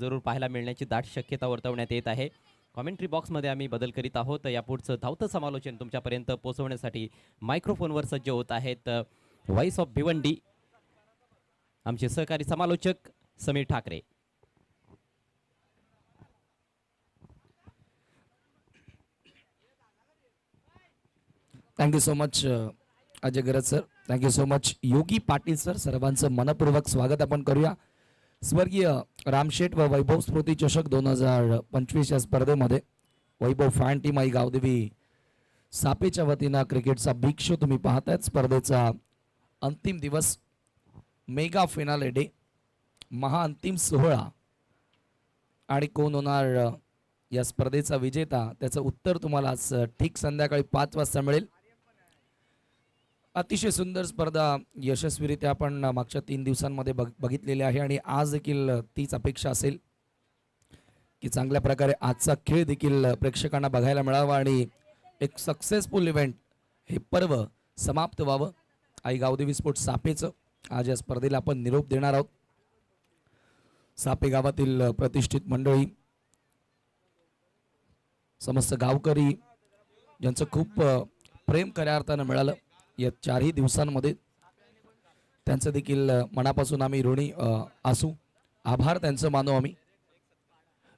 जरूर पाहायला मिळण्याची दाट शक्यता वर्तवण्यात येत आहे. कॉमेंट्री बॉक्समध्ये आम्ही बदल करीत आहोत. यापुढचं धावतं समालोचन तुमच्यापर्यंत पोहोचवण्यासाठी मायक्रोफोनवर सज्ज होत आहेत व्हॉइस ऑफ भिवंडी आमचे सहकारी समालोचक Sameer Thackeray. Thank you so much Ajay Garaj sir thank you so much Yogi Patil sir सर्वांचं मनपूर्वक स्वागत आपण करूया. स्वर्गीय रामशेठ व वैभव स्मृती चषक दोन हजार पंचवीस या स्पर्धेमध्ये वैभव फॅन टीम आई गावदेवी सापेच्या वतीनं क्रिकेटचा बिग शो तुम्ही पाहतायत. स्पर्धेचा अंतिम दिवस मेगा फिनाले डे महाअंतिम सोहळा आणि कोण होणार या स्पर्धेचा विजेता त्याचं उत्तर तुम्हाला आज ठीक संध्याकाळी पाच वाजता मिळेल. अतिशय सुंदर स्पर्धा यशस्वीरित्या आपण मागच्या तीन दिवसांमध्ये बघ बघितलेली आहे आणि आज देखील तीच अपेक्षा असेल की चांगल्या प्रकारे आजचा खेळ देखील प्रेक्षकांना बघायला मिळावा आणि एक सक्सेसफुल इव्हेंट हे पर्व समाप्त व्हावं. आई गावदेवी स्पोर्ट्स सापेचं आज या स्पर्धेला आपण निरोप देणार आहोत. सापे गावातील प्रतिष्ठित मंडळी समस्त गावकरी ज्यांचं खूप प्रेम खऱ्या अर्थानं मिळालं. या चारही दिवसांमध्ये त्यांचं देखील मनापासून आम्ही ऋणी असू. आभार त्यांचं मानू आम्ही.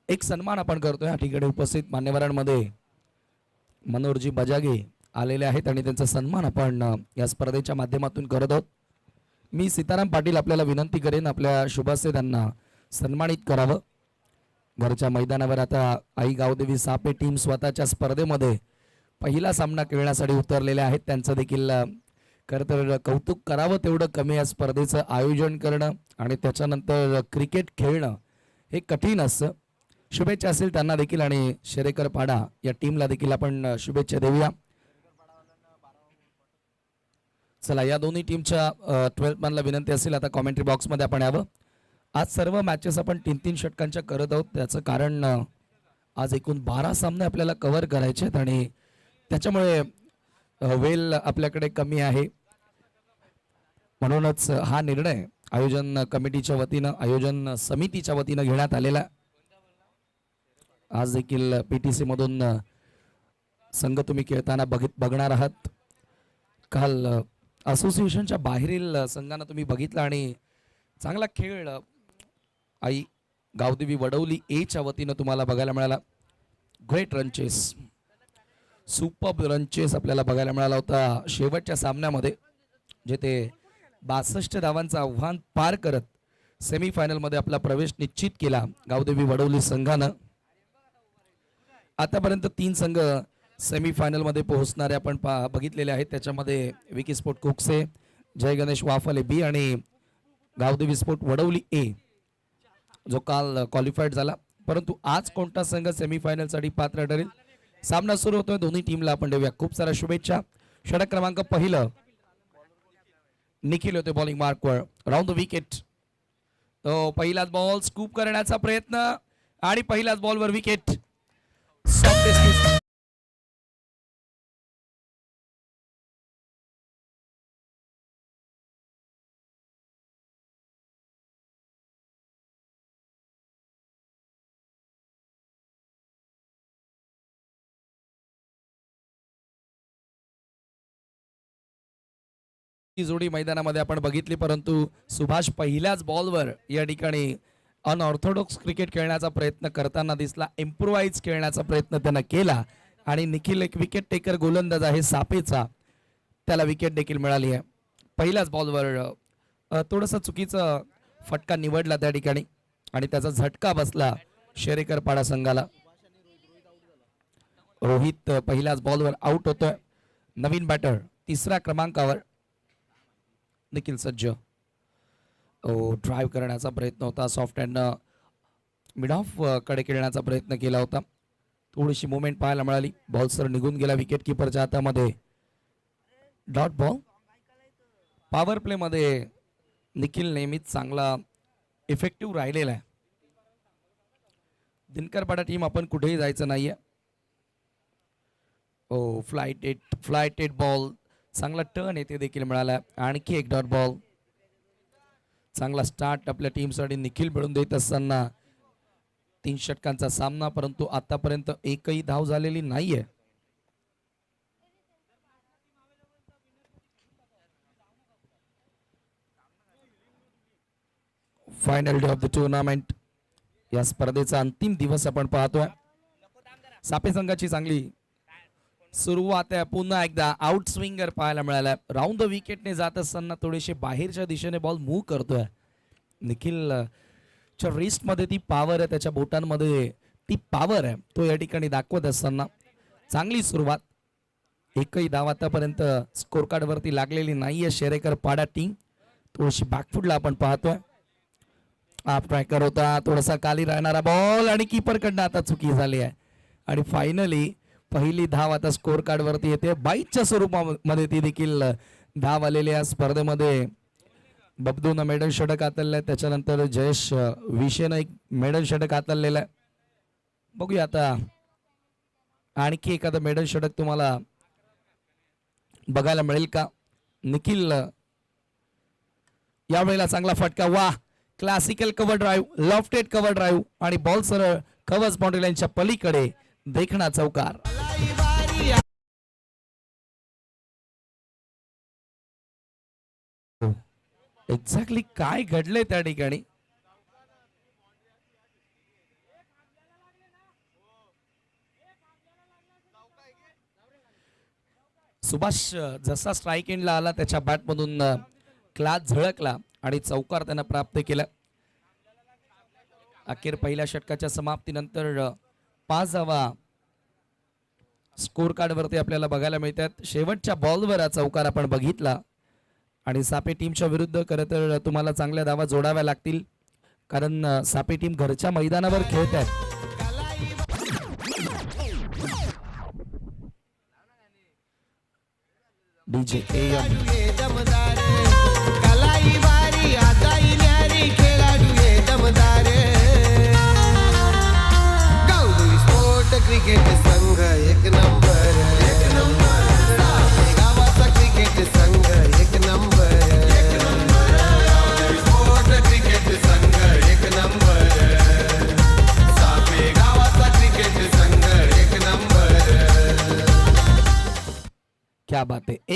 एक सन्मान आपण करतो या ठिकाणी उपस्थित मान्यवरांमध्ये मनोहरजी बजागे आलेले आहेत आणि त्यांचा सन्मान आपण या स्पर्धेच्या माध्यमातून करत आहोत. मी सीताराम पाटील आपल्याला विनंती करेन आपल्या शुभासे त्यांना सन्मानित करावं. घरच्या मैदानावर आता आई गावदेवी सापे टीम स्वतःच्या स्पर्धेमध्ये पहिला सामना खेळण्यासाठी उतरलेले आहेत. त्यांचं देखील खरं तर कौतुक करावं तेवढं कमी या स्पर्धेचं आयोजन करणं आणि त्याच्यानंतर क्रिकेट खेळणं हे कठीण असतं. शुभेच्छा असेल त्यांना देखील आणि शेरेकर पाडा या टीमला देखील आपण शुभेच्छा देऊया. चला या दोन्ही टीमच्या ट्वेल्थ मॅनला विनंती असेल आता कॉमेंट्री बॉक्समध्ये आपण यावं. आज सर्व मॅचेस आपण तीन तीन षटकांच्या करत आहोत. त्याचं कारण आज एकूण बारा सामने आपल्याला कव्हर करायचे आहेत आणि त्याच्यामुळे वेल आपल्याकडे कमी आहे. म्हणूनच हा निर्णय आयोजन कमिटीच्या वतीनं आयोजन समितीच्या वतीनं घेण्यात आलेला आज देखील पी टी सीमधून संघ तुम्ही खेळताना बघित बघणार आहात. काल असोसिएशनच्या बाहेरील संघानं संघांना तुम्ही बघितलं आणि चांगला खेळ आई गावदेवी वडवली एच्या वतीनं तुम्हाला बघायला मिळाला. ग्रेट रनचेस सुपर रनचेस आपल्याला बघायला मिळाला होता शेवटच्या सामन्यामध्ये जेथे बासष्ट धावांचं आव्हान पार करत सेमीफायनलमध्ये आपला प्रवेश निश्चित केला गावदेवी वडवली संघानं. आतापर्यंत तीन संघ सेमीफायनलमध्ये पोहोचणारे आपण पा बघितलेले आहेत. त्याच्यामध्ये विकी स्पोर्ट कुकसे जय गणेश वाफले बी आणि गावदेवी स्पोर्ट वडवली ए जो काल क्वालिफाईड झाला. परंतु आज कोणता संघ सेमीफायनलसाठी पात्र ठरेल? सामना सुरू होतोय. दोन्ही टीमला आपण देऊया. खूप साऱ्या शुभेच्छा. षटक क्रमांक पहिलं. निखिल होते बॉलिंग मार्कवर राऊंड द विकेट तो पहिलाच बॉल स्कूप करण्याचा प्रयत्न. आणि पहिल्याच बॉलवर विकेट ही जोडी मैदानामध्ये आपण बघितली परंतु सुभाष पहिल्याच बॉलवर या ठिकाणी अनऑर्थोडॉक्स क्रिकेट खेळण्याचा प्रयत्न करताना दिसला इम्प्रुवाइज खेळण्याचा प्रयत्न त्यानं केला आणि निखिल एक विकेट टेकर गोलंदाज आहे सापेचा त्याला विकेट देखील मिळाली आहे. पहिल्याच बॉलवर थोडंसं चुकीचं फटका निवडला त्या ठिकाणी आणि त्याचा झटका बसला शेरेकर पाडा संघाला. रोहित पहिल्याच बॉलवर आउट होतोय. नवीन बॅटर तिसऱ्या क्रमांकावर. देखील सज्ज. ओ ड्राईव्ह करण्याचा प्रयत्न होता. सॉफ्ट अँड मिड ऑफकडे खेळण्याचा प्रयत्न केला होता. थोडीशी मुवमेंट पाहायला मिळाली. बॉल सर निघून गेला विकेट किपरच्या हातामध्ये. डॉट बॉल पॉवर प्लेमध्ये निखिल नेहमीच चांगला इफेक्टिव्ह राहिलेला आहे. दिनकरपाडा टीम आपण कुठेही जायचं नाहीये. ओ फ्लायटेड फ्लायटेड बॉल चांगला टर्न येथे देखील मिळाला. आणखी एक डॉट बॉल चांगला स्टार्ट आपल्या टीमसाठी निखिल मिळून देत असताना तीन षटकांचा सामना परंतु आतापर्यंत एकही धाव झालेली नाहीये. Final day of the tournament या स्पर्धेचा अंतिम दिवस आपण पाहतोय. सापे संघाची चांगली सुरुवात आहे. पुन्हा एकदा आउट स्विंगर पाहायला मिळालाय राऊंड द विकेटने जात असताना थोडेसे बाहेरच्या दिशेने बॉल मूव्ह करतोय. निखिल च्या रिस्टमध्ये ती पॉवर आहे. त्याच्या बोटांमध्ये ती पॉवर आहे. तो या ठिकाणी दाखवत असताना चांगली सुरुवात. एकही धाव आतापर्यंत स्कोर कार्डवरती लागलेली नाही आहे शेरेकर पाडा टीम थोडीशी बॅकफुटला आपण पाहतोय. आप ट्रॅकर होता. थोडासा खाली राहणारा बॉल आणि कीपरकडनं आता चुकी झाली आहे. आणि फायनली पहिली धाव आता स्कोर कार्ड वरती येते. बाईकच्या स्वरूपामध्ये ती देखील धाव आलेली या स्पर्धेमध्ये बबदून मेडल षटक हातललं आहे त्याच्यानंतर जयेश विशेनं एक मेडल षटक हातललेलं आहे. बघूया आता. आणखी एखादं मेडल षटक तुम्हाला बघायला मिळेल का? निखिल यावेळेला चांगला फटका. वा classical cover drive lofted cover drive आणि बॉल सरळ कवच बाउंड्री लाईनच्या पलीकडे देखणा चौकार. एक्झॅक्टली काय घडलंय त्या ठिकाणी? सुभाष जसा स्ट्राईक एंडला आला त्याच्या बॅटमधून क्लास झळकला आणि चौकार त्यानं प्राप्त केला. अखेर पहिल्या षटकाच्या समाप्तीनंतर पाच धावा स्कोर कार्ड वरती आपल्याला बघायला मिळतात. शेवटच्या बॉलवर हा चौकार आपण बघितला. आणि सापे टीमच्या विरुद्ध खरं तर तुम्हाला चांगल्या धावा जोडाव्या लागतील. कारण सापे टीम घरच्या मैदानावर खेळत आहेत डीजे एम.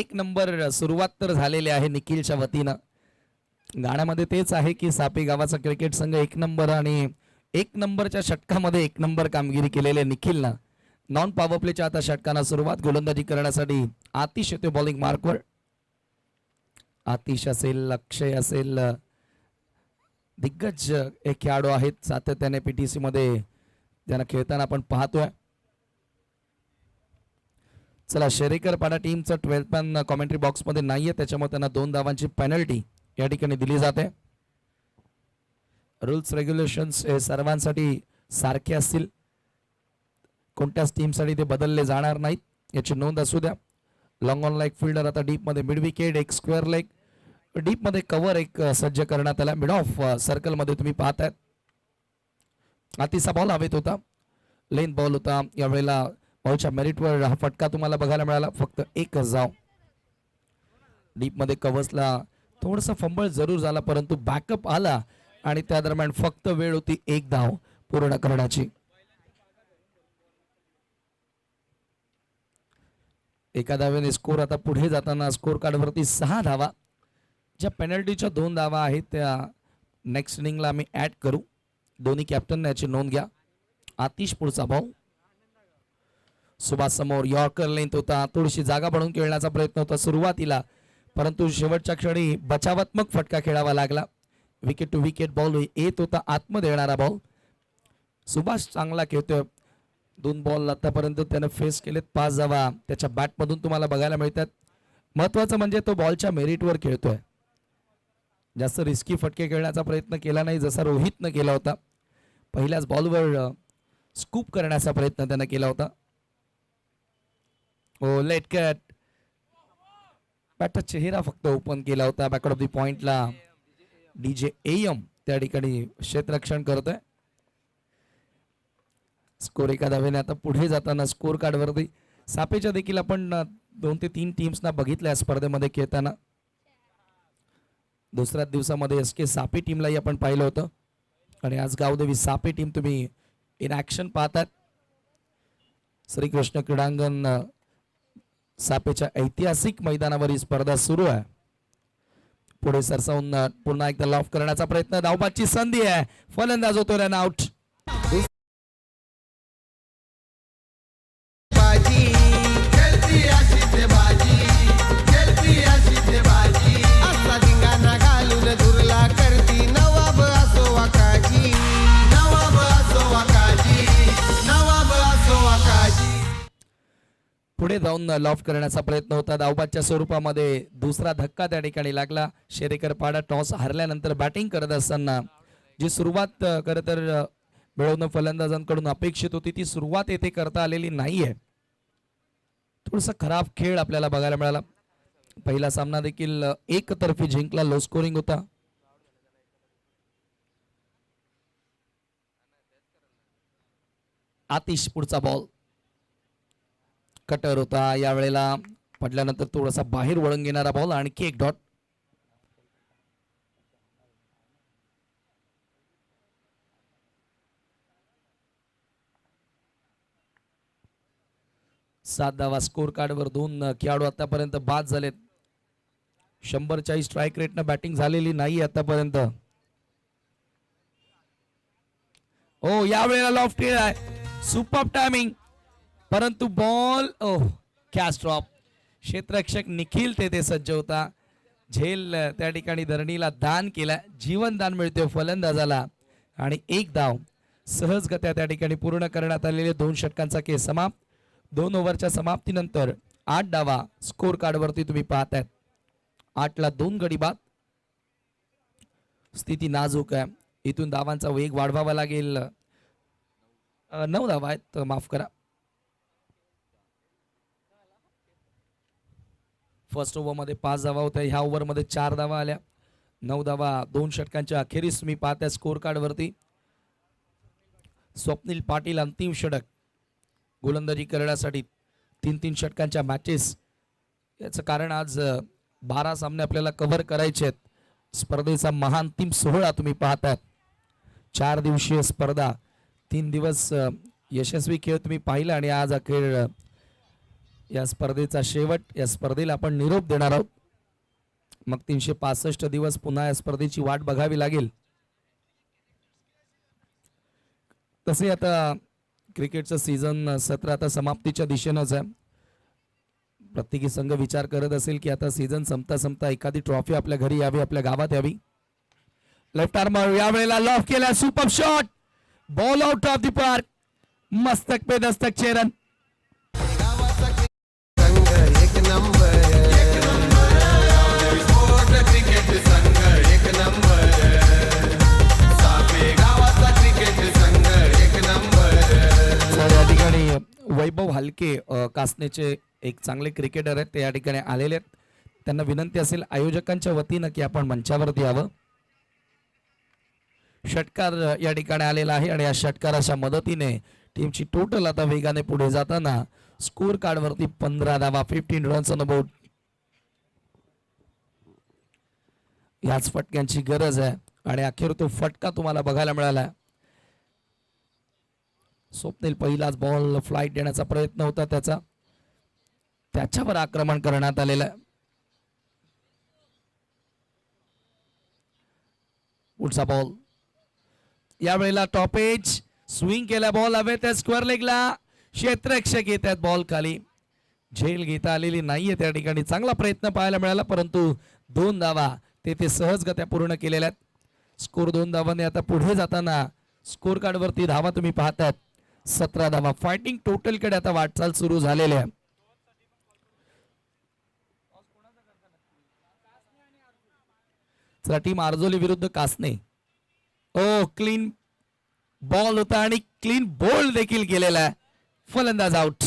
एक नंबर सुरुवात तर झालेली आहे निखिलच्या वतीनं. गाण्यामध्ये तेच आहे की सापे गावाचा क्रिकेट संघ एक नंबर आणि एक नंबरच्या षटकामध्ये एक नंबर कामगिरी केलेली निखिलनं. नॉन पॉवर प्लेच्या आता षटकांना सुरुवात गोलंदाजी करण्यासाठी आतिश येतो बॉलिंग मार्कवर आतिश असेल अक्षय असेल दिग्गज हे खेळाडू आहेत सातत्याने पीटीसी मध्ये. त्यांना खेळताना आपण पाहतोय. चला शेरेकर पाडा टीमचं ट्वेल्थ मॅन कॉमेंट्री बॉक्समध्ये नाहीये त्याच्यामुळे त्यांना दोन धावांची पेनल्टी या ठिकाणी दिली जाते. रूल्स रेग्युलेशन्स हे सर्वांसाठी सारखे असतील. कोणत्याच टीमसाठी ते बदलले जाणार नाहीत याची नोंद असू द्या. लॉंग ऑन लाईक फिल्डर आता डीपमध्ये मिड विकेट एक स्क्वेअर लेग डीपमध्ये कव्हर एक सज्ज करण्यात आला. मिड ऑफ सर्कलमध्ये तुम्ही पाहतायत अतिसा बॉल हवेत होता. लेन बॉल होता. यावेळेला बॉलच्या मेरिटवर हा फटका तुम्हाला बघायला मिळाला. फक्त एकच जाव. डीपमध्ये कवसला थोडंसं फंबळ जरूर झाला परंतु बॅकअप आला आणि त्या दरम्यान फक्त वेळ होती एक धाव पूर्ण करण्याची. एका धावेने स्कोर आता पुढे जाताना स्कोर कार्डवरती सहा धावा. ज्या पेनल्टीच्या दोन धावा आहेत त्या नेक्स्ट इनिंगला आम्ही ऍड करू. दोन्ही कॅप्टन याची नोंद घ्या. आतिश पुढचा भाऊ. सुभाष समोर यॉर्कर लेंथ होता. थोडीशी जागा बनवून खेळण्याचा प्रयत्न होता सुरुवातीला. परंतु शेवटच्या क्षणी बचावात्मक फटका खेळावा लागला. विकेट टू विकेट बॉल येत होता आतमध्ये येणारा बॉल सुभाष चांगला खेळतोय. दोन बॉल आतापर्यंत त्यानं फेस केलेत. पाच जावा. त्याच्या बॅटमधून तुम्हाला बघायला मिळतात. महत्वाचं म्हणजे तो बॉलच्या मेरिटवर खेळतोय. जास्त रिस्की फटके खेळण्याचा प्रयत्न केला नाही जसा रोहितनं केला होता. पहिल्याच बॉलवर स्कूप करण्याचा प्रयत्न त्यानं केला होता. हो लेट कट बॅटचा चेहरा फक्त ओपन केला होता बॅकआउट ऑफ दी पॉइंटला डीजे एम त्या ठिकाणी क्षेत्ररक्षण करतोय. स्कोर एका धावेने आता पुढे जाताना स्कोर कार्डवरती सापेच्या देखील आपण दोन ते तीन टीम्सना बघितल्या स्पर्धेमध्ये खेळताना. दुसऱ्याच दिवसामध्ये एस के सापे टीमलाही आपण पाहिलं होतं. आणि आज गावदेवी सापे टीम तुम्ही इन ॲक्शन पाहतात. श्रीकृष्ण क्रीडांगण सापेच्या ऐतिहासिक मैदानावर ही स्पर्धा सुरू आहे. पुढे सरसावून पुन्हा एकदा लॉफ करण्याचा प्रयत्न धावपाची संधी आहे. फलंदाज होतो रन आउट. जाऊन लॉफ करण्याचा प्रयत्न होता. धावबादच्या स्वरूपामध्ये दुसरा धक्का त्या ठिकाणी लागला. शेरेकर पाडा टॉस हरल्यानंतर बॅटिंग करत असताना जी सुरुवात खरं तर मिळवणं फलंदाजांकडून अपेक्षित होती ती सुरुवात येथे करता आलेली नाहीये. थोडासा खराब खेळ आपल्याला बघायला मिळाला. पहिला सामना देखील एकतर्फी जिंकला. लो स्कोरिंग होता. आतिश पुढचा बॉल कटर होता. यावेळेला पडल्यानंतर थोडासा बाहेर वळून घेणारा बॉल आणखी एक डॉट सात धावा स्कोर कार्डवर दोन खेळाडू आतापर्यंत बाद झालेत. शंभर चाळीस स्ट्राईक रेटनं बॅटिंग झालेली नाही आतापर्यंत. ओ यावेळेला लॉफ्ट आहे. सुपर टायमिंग परंतु बॉल ओह कॅस्ट्रॉप क्षेत्ररक्षक निखिल तेथे सज्ज होता. झेल त्या ठिकाणी धरणीला दान केला. जीवनदान मिळतो मिळते फलंदाजाला. आणि एक धाव. सहजगत्या त्या ठिकाणी पूर्ण करण्यात आलेले दोन षटकांचा केस समाप्त. दोन ओव्हरच्या समाप्तीनंतर आठ डावा. स्कोर कार्डवरती तुम्ही पाहतायत. आठला दोन गडी बाद. स्थिती नाजूक आहे. इथून धावांचा वेग वाढवावा लागेल. नऊ धावा आहेत. माफ करा. फर्स्ट ओव्हरमध्ये पाच धावा होत्या. ह्या ओव्हरमध्ये चार धावा आल्या. नऊ धावा दोन षटकांच्या अखेरीस तुम्ही पाहत्या स्कोर कार्डवरती स्वप्नील पाटील अंतिम षटक. गोलंदाजी करण्यासाठी तीन तीन षटकांच्या मॅचेस याचं कारण आज बारा सामने आपल्याला कव्हर करायचे आहेत. स्पर्धेचा महाअंतिम सोहळा तुम्ही पाहतात चार दिवसीय स्पर्धा तीन दिवस यशस्वी खेळ तुम्ही पाहिला आणि आज अखेर या स्पर्धेचा शेवट या स्पर्धेला आपण निरोप देणार आहोत. मग तीनशे पासष्ट दिवस पुन्हा या स्पर्धेची वाट बघावी लागेल. तसे आता क्रिकेटचं सीझन सत्र आता समाप्तीच्या दिशेनंच आहे. प्रत्येकी संघ विचार करत असेल की आता सीझन संपता संपता एखादी ट्रॉफी आपल्या घरी यावी आपल्या गावात यावी. लेफ्ट आर्म यावेळेला लॉफ केला super shot ball out of the park मस्तक पे दस्तक चेरन. वैभव हलके कासनेचे एक चांगले क्रिकेटर आहेत ते या ठिकाणी आलेले आहेत. त्यांना विनंती असेल आयोजकांच्या वतीनं की आपण मंचावरती यावं. षटकार या ठिकाणी आलेला आहे आणि या षटकाराच्या मदतीने टीमची टोटल आता वेगाने पुढे जाताना स्कोर कार्डवरती पंधरा धावा फिफ्टीन रन्स अनुभव याच फटक्यांची गरज आहे. आणि अखेर तो फटका तुम्हाला बघायला मिळाला स्वप्नील पहिलाच बॉल फ्लाईट देण्याचा प्रयत्न होता त्याचा. त्याच्यावर आक्रमण करण्यात आलेलं आहे. पुढचा बॉल यावेळेला टॉपेज स्विंग केला बॉल हवे त्या स्क्वेअर लेगला क्षेत्ररक्षक येत आहेत बॉल खाली. झेल घेता आलेली नाहीये त्या ठिकाणी. चांगला प्रयत्न पाहायला मिळाला परंतु दोन धावा तेथे सहजगत्या पूर्ण केलेल्या आहेत. स्कोर दोन धावांनी आता पुढे जाताना स्कोर कार्डवरती धावा तुम्ही पाहतायत सतरा धावा फायटिंग टोटलकडे आता वाटचाल सुरू झालेली आहे. चला टीम आरजोली विरुद्ध कासने. ओ क्लीन बॉल होता आणि क्लीन बोल्ड देखील केलेला आहे. फलंदाज आउट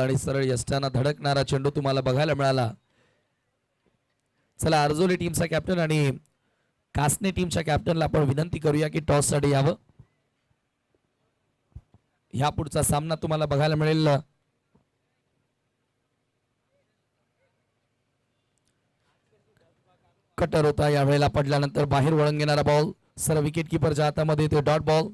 आणि सरळ यष्ट्यांना धडकणारा चेंडू तुम्हाला बघायला मिळाला. चला अर्जोली टीमचा कॅप्टन आणि कासने टीमच्या कॅप्टनला आपण विनंती करूया की टॉससाठी यावं. ह्या पुढचा सामना तुम्हाला बघायला मिळेल. कटर होता यावेळेला पडल्यानंतर बाहेर वळण घेणारा बॉल सर विकेट किपरच्या हातामध्ये येतो डॉट बॉल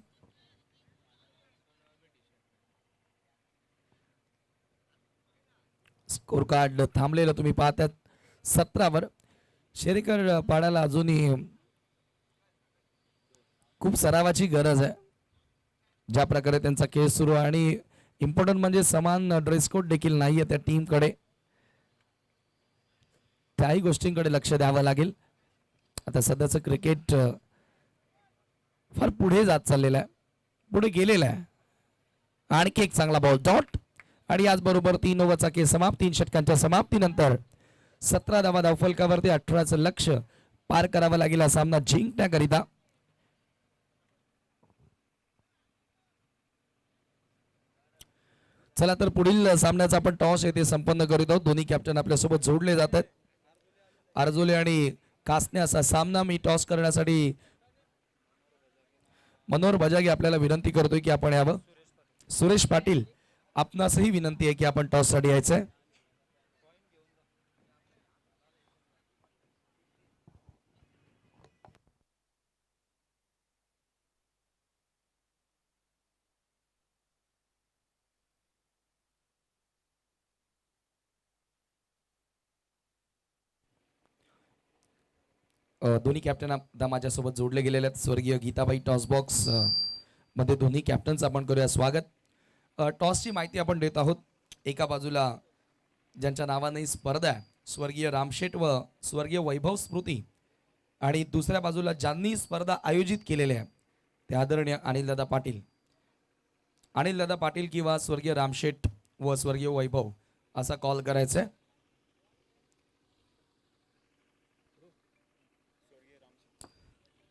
स्कोर कार्ड थांबलेलं तुम्ही पाहतात. सतरावर शेरेकर पाडायला अजूनही खूप सरावाची गरज आहे. ज्या प्रकारे त्यांचा केस सुरू आहे आणि इम्पॉर्टंट म्हणजे समान ड्रेस कोड देखील नाहीये त्या टीमकडे त्याही गोष्टींकडे लक्ष द्यावं लागेल. आता सध्याचं क्रिकेट फार पुढे जात चाललेलं आहे. पुढे गेलेलं आहे. आणखी एक चांगला बॉल डॉट आणि याचबरोबर तीन ओव्हरचा खेळ समाप्त तीन षटकांच्या समाप्तीनंतर सतरा धावा धावफलकावरती अठराचं लक्ष पार करावं लागेल हा सामना जिंकण्याकरिता. चला तर पुढील सामन्याचा आपण टॉस येथे संपन्न करीत आहोत. दोन्ही कॅप्टन आपल्यासोबत जोडले जात आहेत. आरजोले आणि कासने असा सामना मी टॉस करण्यासाठी मनोहर बजागे आपल्याला विनंती करतोय की आपण यावं. सुरेश पाटील आपणासही विनंती आहे की आपण टॉससाठी यायचंय दोन्ही कॅप्टन आता माझ्यासोबत जोडले गेलेले आहेत. स्वर्गीय गीताबाई टॉस बॉक्समध्ये दोन्ही कॅप्टन्स आपण करूया. स्वागत. टॉसची माहिती आपण देत आहोत. एका बाजूला ज्यांच्या नावाने ही स्पर्धा आहे स्वर्गीय रामशेठ व स्वर्गीय वैभव स्मृती आणि दुसऱ्या बाजूला ज्यांनी स्पर्धा आयोजित केलेल्या आहे ते आदरणीय अनिलदादा पाटील. अनिलदादा पाटील किंवा स्वर्गीय रामशेठ व स्वर्गीय वैभव असा कॉल करायचा आहे.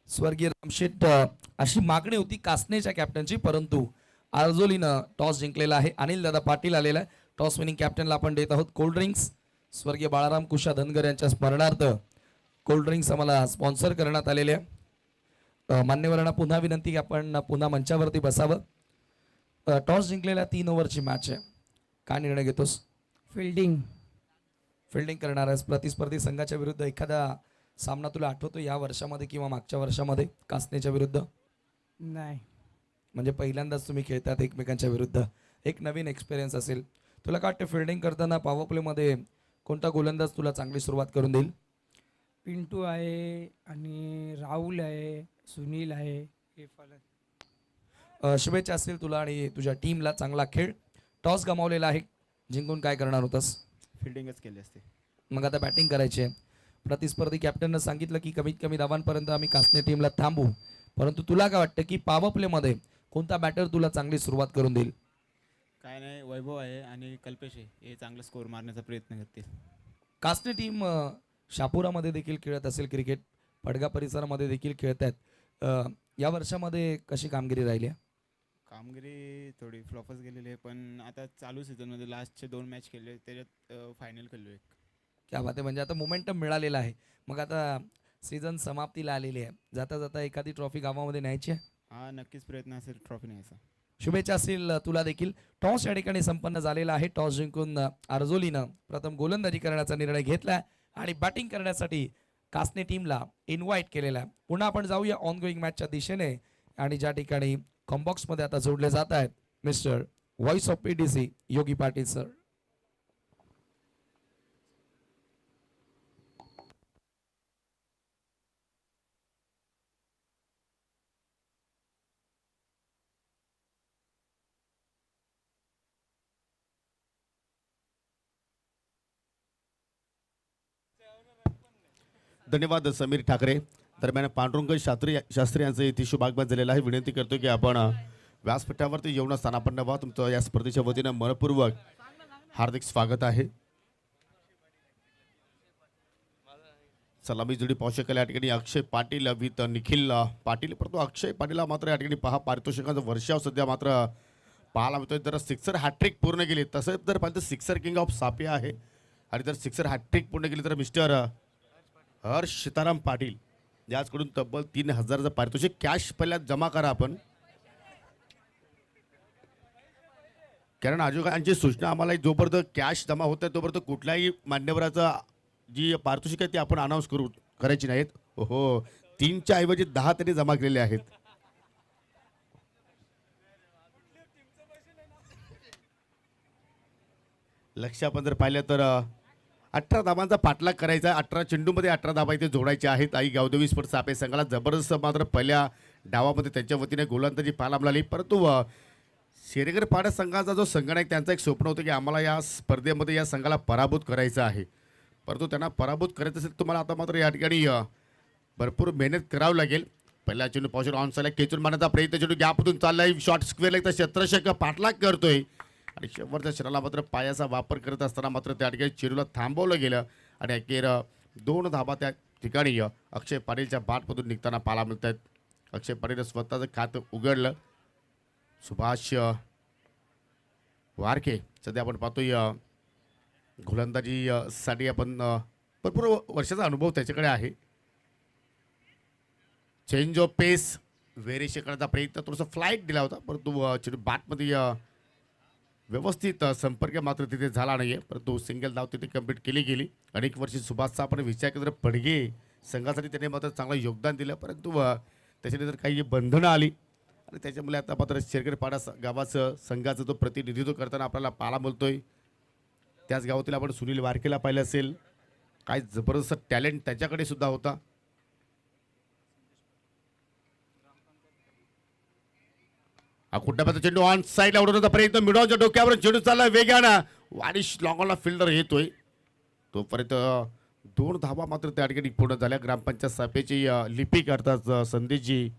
स्वर्गीय रामशेठ अशी मागणी होती कासनेच्या कॅप्टनची परंतु आर्जोलीनं टॉस जिंकलेला आहे. अनिल दादा पाटील आलेला आहे. टॉस विनिंग कॅप्टनला आपण देत आहोत कोल्ड ड्रिंक्स. स्वर्गीय बाळाराम कुशा धनगर यांच्या स्मरणार्थ कोल्ड ड्रिंक्स आम्हाला स्पॉन्सर करण्यात आलेले आहे. मान्यवरांना पुन्हा विनंती की आपण पुन्हा मंचावरती बसावं. टॉस जिंकलेल्या तीन ओव्हरची मॅच आहे. काय निर्णय घेतोस? फिल्डिंग फिल्डिंग करणार आहेस. प्रतिस्पर्धी संघाच्या विरुद्ध एखादा सामना तुला आठवतो या वर्षामध्ये किंवा मागच्या वर्षामध्ये? कासनेच्या विरुद्ध? नाही. म्हणजे पहिल्यांदाच तुम्ही खेळतात एकमेकांच्या विरुद्ध. एक नवीन एक्सपिरियन्स असेल. तुला काय वाटतं फिल्डिंग करताना पॉवर प्लेमध्ये कोणता गोलंदाज तुला चांगली सुरुवात करून देईल? पिंटू आहे आणि राहुल आहे सुनील आहे हे फलंद अ, शुभेच्छा असतील तुला आणि तुझ्या टीमला चांगला खेळ. टॉस गमावलेला आहे. जिंकून काय करणार होतास? फिल्डिंगच केली असते. मग आता बॅटिंग करायची आहे. प्रतिस्पर्धी कॅप्टननं सांगितलं की कमीत कमी धावांपर्यंत आम्ही कासने टीमला थांबू. परंतु तुला काय वाटतं की पॉवर प्लेमध्ये कोणता बॅटर तुला चांगली सुरुवात करून देईल? काय नाही वैभव आहे आणि कल्पेश आहे. हे चांगलं स्कोर मारण्याचा प्रयत्न करतील. कासने टीम अ, शापुरामध्ये देखील खेळत असेल क्रिकेट पडगा परिसरामध्ये देखील खेळत आहेत अ, या वर्षामध्ये कशी कामगिरी राहिली? आहे? कामगिरी थोडी फ्लॉपच गेलेली आहे पण आता चालू सीझनमध्ये लास्टचे दोन मॅच खेळले त्याच्यात फायनल खेळलो एक. क्या बात आहे. म्हणजे आता मोमेंटम मिळालेला आहे. मग आता सीझन समाप्तीला आलेली आहे. जाता जाता एखादी ट्रॉफी गावामध्ये न्यायची आहे? हा नक्कीच प्रयत्न असेल ट्रॉफी न्यायचा. शुभेच्छा असतील तुला देखील. टॉस या ठिकाणी संपन्न झालेला आहे. टॉस जिंकून आरजोलीनं अर्जोलीनं प्रथम गोलंदाजी करण्याचा निर्णय घेतला आणि बॅटिंग करण्यासाठी कासने टीमला इन्व्हाइट केलेला आहे. पुन्हा आपण जाऊया ऑन गोईंग मॅचच्या दिशेने आणि ज्या ठिकाणी कॉम्बॉक्समध्ये आता जोडले जात आहेत mister voice of PDC Yogi Patil sir धन्यवाद समीर ठाकरे. दरम्यान पांडुरंग शास्त्री शास्त्री यांचं इथे शुभागमन झालेलं आहे. विनंती करतो की आपण व्यासपीठावरती येऊन स्थानापन्न व्हा. तुमचं या स्पर्धेच्या वतीनं मनपूर्वक हार्दिक स्वागत आहे. सलामी जोडी पाहू शकेल या ठिकाणी अक्षय पाटील विथ निखिल पाटील. परंतु अक्षय पाटीलला मात्र या ठिकाणी पहा पारितोषिकांचा वर्षाव सध्या मात्र पाहायला मिळतोय. जर सिक्सर हॅट्रिक पूर्ण केली. तसं जर पाहिजे तर सिक्सर किंग ऑफ सापे आहे. आणि जर सिक्सर हॅट्रिक पूर्ण केली तर मिस्टर हर्ष सीताराम पाटील याचकडून तब्बल तीन हजाराचं पारितोषिक कॅश पहिल्या जमा करा आपण. कारण आयोजकांची सूचना आम्हाला जोपर्यंत कॅश जमा होत आहे तोपर्यंत कुठल्याही मान्यवराचा जी पारितोषिक आहे ती आपण अनाऊन्स करू करायची नाहीत. हो तीनच्या ऐवजी दहा तरी जमा केलेले आहेत. लक्ष आपण जर पाहिलं तर अठरा धाबांचा पाठलाग करायचा आहे. अठरा चेंडूमध्ये अठरा धाबा इथे जोडायचे आहेत. आई गावदेवी स्पर्ट सापे संघाला जबरदस्त मात्र पहिल्या डावामध्ये त्यांच्या वतीने गोलंदाजी पाहायला मिळाली. परंतु शेरेगर पाडा संघाचा जो संगणक त्यांचं एक स्वप्न होतं की आम्हाला या स्पर्धेमध्ये या संघाला पराभूत करायचं आहे. परंतु त्यांना पराभूत करायचं असेल तुम्हाला आता मात्र या ठिकाणी भरपूर मेहनत करावी लागेल. पहिला चेंडू पावसाळा ऑन साला खेचून मारण्याचा प्रयत्न चेंडू गॅपमधून चाललाय. शॉर्ट स्क्वेअर एक तर क्षेत्रशक पाठलाग करतोय. शंभरच्या शेवटच्या क्षणाला मात्र पायाचा वापर करत असताना मात्र त्या ठिकाणी चेंडूला थांबवलं गेलं आणि अखेर दोन धाबा त्या ठिकाणी अक्षय पाटीलच्या बाटमधून निघताना पाहायला मिळत आहेत अक्षय पाटीलनं स्वतःचं खातं उघडलं. सुभाष वारखे वारके सध्या आपण पाहतोय गोलंदाजीसाठी गोलंदाजी आपण भरपूर वर्षाचा अनुभव त्याच्याकडे आहे. चेंज ऑफ पेस व्हेरिएशन करण्याचा प्रयत्न थोडासा फ्लाईट दिला होता परंतु अ, चेंडू बॅटमध्ये व्यवस्थित संपर्क मात्र तिथे झाला नाही आहे परंतु सिंगल धाव तिथे कंप्लीट केली गेली. अनेक वर्षी सुभाषचा आपण विचार केला पडगे संघासाठी त्याने मात्र चांगलं योगदान दिलं परंतु त्याच्यानंतर काही बंधनं आली आणि त्याच्यामुळे आता मात्र शेरगरपाडा गावाचं संघाचं तो प्रतिनिधित्व करताना आपल्याला पाहायला मिळतोय. त्याच गावातील आपण सुनील वारकेला पाहिलं असेल. काय जबरदस्त टॅलेंट त्याच्याकडे सुद्धा होता. हा चेंडू ऑन साईडला उडवण्याचा प्रयत्न मिडॉनच्या डोक्यावर चेंडू चालला वेगानं वारिश लॉंगॉनला फिल्डर येतोय तोपर्यंत दोन धावा मात्र त्या ठिकाणी पूर्ण झाल्या ग्रामपंचायत सभेची लिपिक लिपी करतात संदेशजी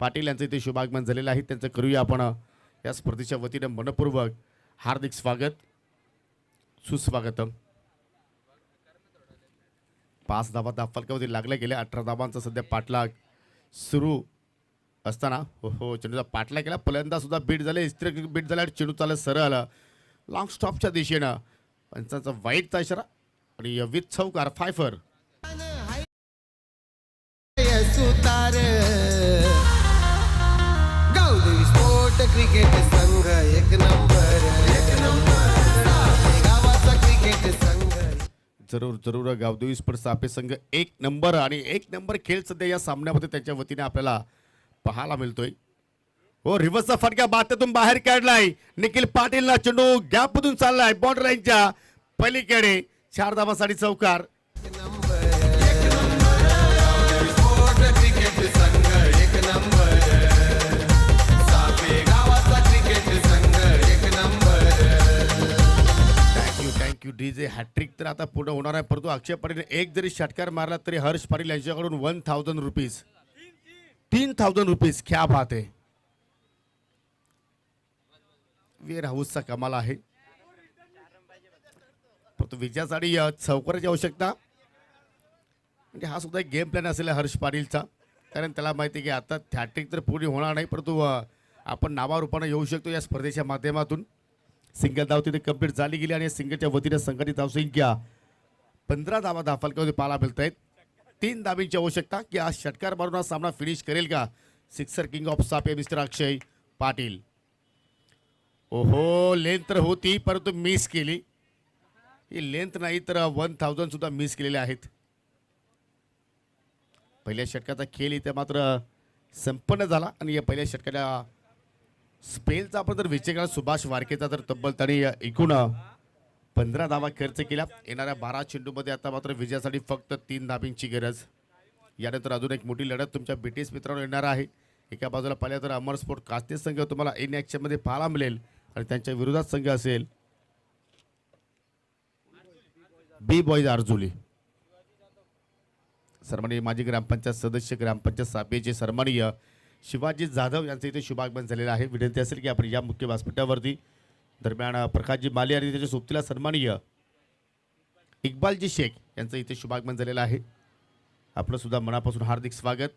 पाटील यांचं इथे शुभागमन झालेलं आहे त्यांचं करूया आपण या स्पर्धेच्या वतीनं मनपूर्वक हार्दिक स्वागत सुस्वागतम पाच धाबा दाफलकामध्ये लागल्या गेल्या अठरा धावांचा सध्या पाठलाग सुरू असताना हो हो चेंडूचा पाठला केला. पहिल्यांदा सुद्धा बीट झाले. इस्त्री बीट झाला चेंडू चालत सरळ आला. लॉंग स्टॉपच्या दिशेनं. पंचाचा वाईटचा इशारा आणि विथ चौकार फायफर. क्रिकेट संघ एक नंबर एक नंबर क्रिकेट संघ जरूर जरूर गावदेवी स्पर्धा सापे संघ एक नंबर आणि एक नंबर खेळ सध्या या सामन्यामध्ये त्यांच्या वतीने आपल्याला पाहायला मिळतोय. हो रिव्हर्सचा फटका बात्यातून बाहेर काढलाय. निखिल पाटीलला चेंडू गॅपमधून चाललाय बॉर्डर लाईनच्या पलीकडे. चार धाबासाठी चौकार. स्पोर्ट एक नंबर एक number thank you thank you D J hattrick तर आता पूर्ण होणार आहे परंतु अक्षय पाटील एक जरी षटकार मारला तरी हर्ष पाटील यांच्याकडून वन थाउजंड रुपीज तीन थाउजंड रुपीज क्या बात आहे वेअर हाऊसचा कमाल आहे. परंतु विजयासाठी अ, चौकाराची आवश्यकता. म्हणजे हा सुद्धा एक गेम प्लॅन असेल हर्ष पाटीलचा. कारण त्याला माहिती आहे की आता थॅटिक तर पूर्ण होणार नाही परंतु आपण नावारूपानं येऊ शकतो या स्पर्धेच्या माध्यमातून. सिंगल धाव तिथे कंप्लीट झाली गेली आणि सिंगलच्या वतीने संघटित धावसंख्या पंधरा धावा दाफलकामध्ये पाहायला मिळत आहेत तीन धाबींची आवश्यकता की आज षटकार मारून हा सामना फिनिश करेल का? Sixer king of Sape mister Akshay Patil. ओहो लेंथ तर होती परंतु मिस केली. ही लेंथ नाही तर वन थाउजंड सुद्धा मिस केलेले आहेत. पहिल्या षटकाचा खेळ इथे मात्र संपन्न झाला आणि या पहिल्या षटकाच्या स्पेलचा आपण जर विचार केला सुभाष वारकेचा तर तब्बल त्याने एकूण पंधरा धावा खर्च केल्या. येणाऱ्या बारा चेंडूमध्ये आता मात्र विजयासाठी फक्त तीन धाबींची गरज. यानंतर अजून एक मोठी लढत तुमच्या ब्रिटिश मित्रांनो येणार आहे. एका बाजूला पाहिलं तर अमर स्पोर्ट कास्ते संघ तुम्हाला इन ॲक्शनमध्ये पाहायला मिळेल आणि त्यांच्या विरोधात संघ असेल. बी बॉईज अर्जुली सन्माननीय माजी ग्रामपंचायत सदस्य ग्रामपंचायत सापेचे सन्माननीय शिवाजी जाधव यांचं इथे शुभागमन झालेलं आहे. विनंती असेल की आपण या मुख्य व्यासपीठावरती दरम्यान प्रकाशजी माली आणि त्याच्या सोबतीला सन्माननीय इक्बालजी शेख यांचं इथे शुभागमन झालेलं आहे. आपलं सुद्धा मनापासून हार्दिक स्वागत.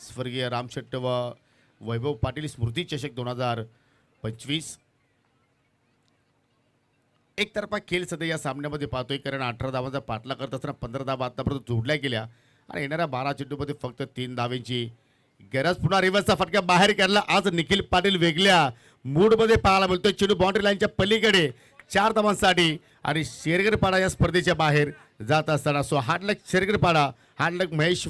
स्वर्गीय रामशेट्ट व वैभव पाटील स्मृती चषक दोन हजार पंचवीस. एकतर्फा खेळ सध्या या सामन्यामध्ये पाहतोय कारण अठरा धावांचा पाठला करत असताना पंधरा धावा आतापर्यंत जोडल्या गेल्या. आणि येणाऱ्या बारा चेंडूमध्ये फक्त तीन धावेंची गरज पुन्हा रिव्हर्सचा फटका बाहेर काढला. आज निखिल पाटील वेगळ्या मूडमध्ये पाहायला मिळतोय. चेंडू बाउंड्री लाईनच्या पलीकडे चार धावांसाठी आणि शेरगरपाडा या स्पर्धेच्या बाहेर जात असताना. सो हार्डलक शेरगरपाडा हार्डलक महेश